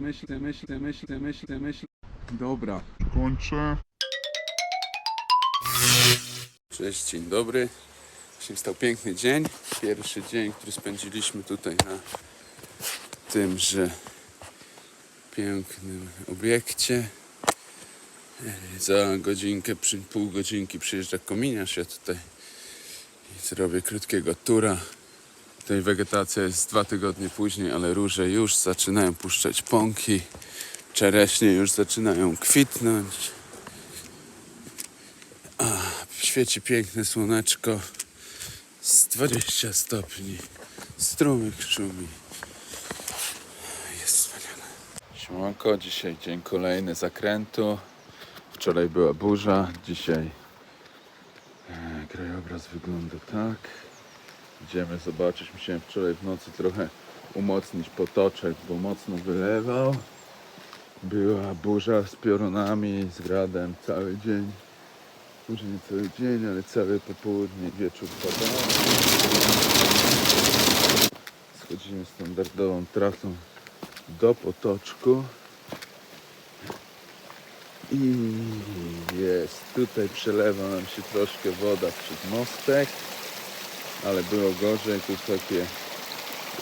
myśl, ty myśl, ty myśl, ty myśl, ty myśl. Dobra. Kończę. Cześć, dzień dobry. Dzisiaj stał piękny dzień. Pierwszy dzień, który spędziliśmy tutaj na tymże pięknym obiekcie. Za godzinkę, przy pół godzinki przyjeżdża kominiarz. Ja tutaj zrobię krótkiego tura. Tutaj wegetacja jest dwa tygodnie później, ale róże już zaczynają puszczać pąki. Czereśnie już zaczynają kwitnąć. Świeci piękne słoneczko z 20 stopni. Strumyk szumi. Jest wspaniale. Siemanko, dzisiaj dzień kolejny zakrętu. Wczoraj była burza, dzisiaj e, krajobraz wygląda tak. Idziemy zobaczyć. Musiałem wczoraj w nocy trochę umocnić potoczek, bo mocno wylewał. Była burza z piorunami, z gradem cały dzień. Może nie cały dzień, ale całe popołudnie, wieczór padał. Schodzimy standardową trasą do potoczku. I jest, tutaj przelewa nam się troszkę woda przez mostek, ale było gorzej, tu takie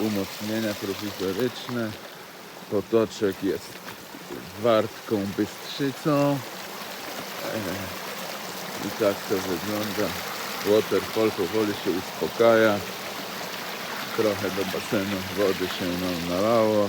umocnienia prowizoryczne. Potoczek jest wartką bystrzycą. I tak to wygląda. Waterfall powoli się uspokaja. Trochę do basenu wody się nam nalało.